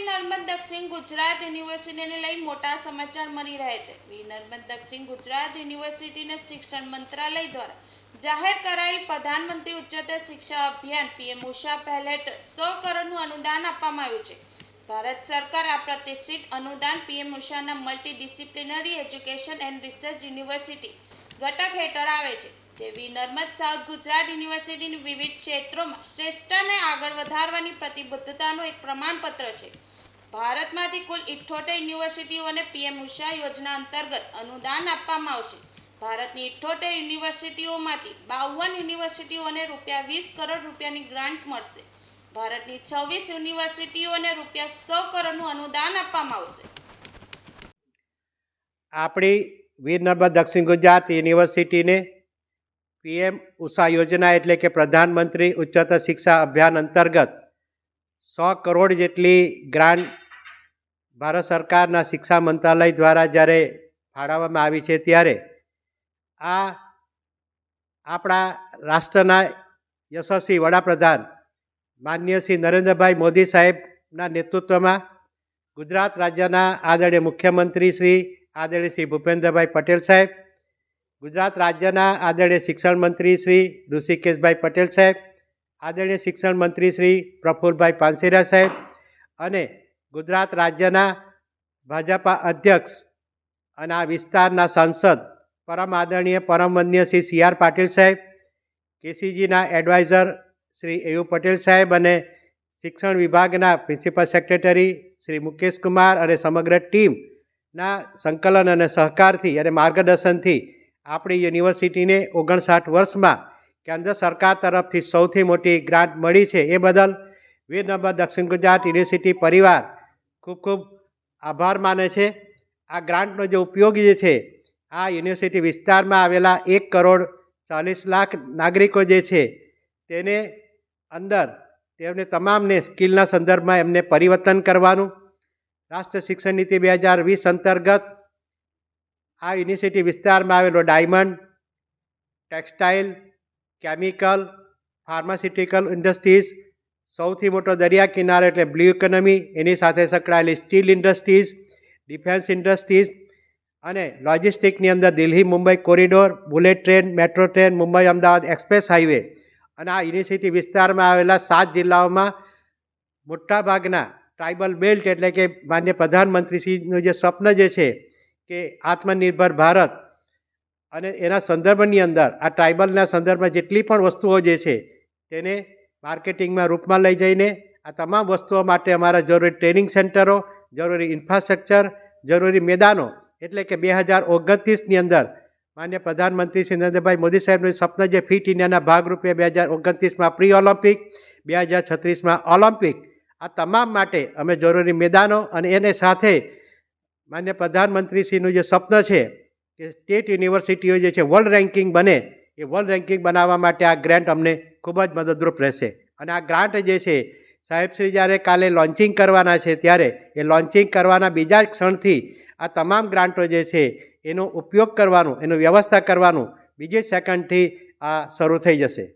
નર્મદ દક્ષિણ ગુજરાત યુનિવર્સિટીને લઈ મોટા સમાચાર મળી રહ્યા છે. વીર નર્મદ દક્ષિણ ગુજરાત યુનિવર્સિટીને શિક્ષણ મંત્રાલય દ્વારા જાહેર કરાયેલ પ્રધાનમંત્રી ઉચ્ચતર શિક્ષા અભિયાન પીએમ ઉષા પહેલ હેઠળ સો કરોડનું અનુદાન આપવામાં આવ્યું છે. ભારત સરકાર આ પ્રતિષ્ઠિત અનુદાન PM ઉષાના multi disciplinary education and research university ઘટક હેઠળ આવે છે, જે વી નર્મદ સાઉથ ગુજરાત યુનિવર્સિટીની વિવિધ ક્ષેત્રોમાં શ્રેષ્ઠને આગળ વધારવાની પ્રતિબદ્ધતાનું એક પ્રમાણપત્ર છે. ભારતમાંથી કુલ ઇઠ્ઠોતેર યુનિવર્સિટીઓને પીએમ ઉષા યોજના અંતર્ગત અનુદાન આપવામાં આવશે. ભારતની ઇઠ્ઠોતેર યુનિવર્સિટીઓમાંથી બાવન યુનિવર્સિટીઓને રૂપિયા વીસ કરોડ રૂપિયાની ગ્રાન્ટ મળશે. ભારતની છવ્વીસ યુનિવર્સિટીઓને રૂપિયા સો કરોડનું અનુદાન આપવામાં આવશે. આપણી વીર નર્મદ દક્ષિણ ગુજરાત યુનિવર્સિટીને પીએમ ઉષા યોજના એટલે કે પ્રધાનમંત્રી ઉચ્ચતર શિક્ષા અભિયાન અંતર્ગત સો કરોડ જેટલી ગ્રાન્ટ ભારત સરકારના શિક્ષા મંત્રાલય દ્વારા જ્યારે ફાળવવામાં આવી છે ત્યારે આ આપણા રાષ્ટ્રના યશસ્વી વડાપ્રધાન માન્ય શ્રી નરેન્દ્રભાઈ મોદી સાહેબના નેતૃત્વમાં ગુજરાત રાજ્યના આદરણીય મુખ્યમંત્રી શ્રી આદરણીય શ્રી ભૂપેન્દ્રભાઈ પટેલ સાહેબ, ગુજરાત રાજ્યના આદરણીય શિક્ષણ મંત્રી શ્રી ઋષિકેશભાઈ પટેલ સાહેબ, આદરણીય શિક્ષણ મંત્રી શ્રી પ્રફુલભાઈ પાનસેરા સાહેબ અને ગુજરાત રાજ્યના ભાજપા અધ્યક્ષ અને આ વિસ્તારના સાંસદ પરમ આદરણીય, પરમ વંદનીય શ્રી સી આર પાટીલ સાહેબ, કેસીજીના adviser Shri A U Patel સાહેબ અને શિક્ષણ વિભાગના પ્રિન્સિપલ સેક્રેટરી શ્રી મુકેશ કુમાર અને સમગ્ર ટીમના સંકલન અને સહકારથી અને માર્ગદર્શનથી આપણી યુનિવર્સિટીને ઓગણસાઠ વર્ષમાં કેન્દ્ર સરકાર તરફથી સૌથી મોટી ગ્રાન્ટ મળી છે. એ બદલ વીર નંબર દક્ષિણ ગુજરાત યુનિવર્સિટી પરિવાર ખૂબ ખૂબ આભાર માને છે. આ ગ્રાન્ટનો જે ઉપયોગ જે છે, આ યુનિવર્સિટી વિસ્તારમાં આવેલા એક કરોડ ચાલીસ લાખ નાગરિકો જે છે, તેને અંદર તેમને તમામને સ્કિલના સંદર્ભમાં એમને પરિવર્તન કરવાનું રાષ્ટ્રીય શિક્ષણ નીતિ બે હજાર વીસ અંતર્ગત આ યુનિવર્સિટી વિસ્તારમાં આવેલો diamond, textile, chemical, pharmaceutical industries, સૌથી મોટો દરિયા કિનારો એટલે બ્લુ ઇકોનોમી, એની સાથે સંકળાયેલી સ્ટીલ ઇન્ડસ્ટ્રીઝ, ડિફેન્સ ઇન્ડસ્ટ્રીઝ અને લોજિસ્ટિકની અંદર Delhi, Mumbai corridor, bullet train, metro train, Mumbai Ahmedabad express highway અને આ યુનિવર્સિટી વિસ્તારમાં આવેલા સાત જિલ્લાઓમાં મોટાભાગના ટ્રાઇબલ બેલ્ટ એટલે કે માન્ય પ્રધાનમંત્રીશ્રીનું જે સ્વપ્ન જે છે કે આત્મનિર્ભર ભારત અને એના સંદર્ભની અંદર, આ ટ્રાઇબલના સંદર્ભમાં જેટલી પણ વસ્તુઓ જે છે તેને માર્કેટિંગમાં રૂપમાં લઈ જઈને, આ તમામ વસ્તુઓ માટે અમારા જરૂરી ટ્રેનિંગ સેન્ટરો, જરૂરી ઇન્ફ્રાસ્ટ્રક્ચર, જરૂરી મેદાનો, એટલે કે બે હજાર ઓગણત્રીસની અંદર માન્ય પ્રધાનમંત્રી શ્રી નરેન્દ્રભાઈ મોદી સાહેબનું સ્વપ્ન જે ફિટ ઇન્ડિયાના ભાગરૂપે બે હજાર ઓગણત્રીસમાં પ્રી ઓલિમ્પિક બે હજાર છત્રીસમાં ઓલિમ્પિક આ તમામ માટે અમે જરૂરી મેદાનો અને એને સાથે માન્ય પ્રધાનમંત્રીશ્રીનું જે સ્વપ્ન છે કે સ્ટેટ યુનિવર્સિટીઓ જે છે વર્લ્ડ રેન્કિંગ બને, એ વર્લ્ડ રેન્કિંગ બનાવવા માટે આ ગ્રાન્ટ અમને ખૂબ જ મદદરૂપ રહેશે. અને આ ગ્રાન્ટ જે છે સાહેબશ્રી જ્યારે કાલે લોન્ચિંગ કરવાના છે ત્યારે એ લોન્ચિંગ કરવાના બીજા ક્ષણથી આ તમામ ગ્રાન્ટો જે છે, એનો ઉપયોગ કરવાનું, એનું વ્યવસ્થા કરવાનું બીજી સેકન્ડથી આ શરૂ થઈ જશે.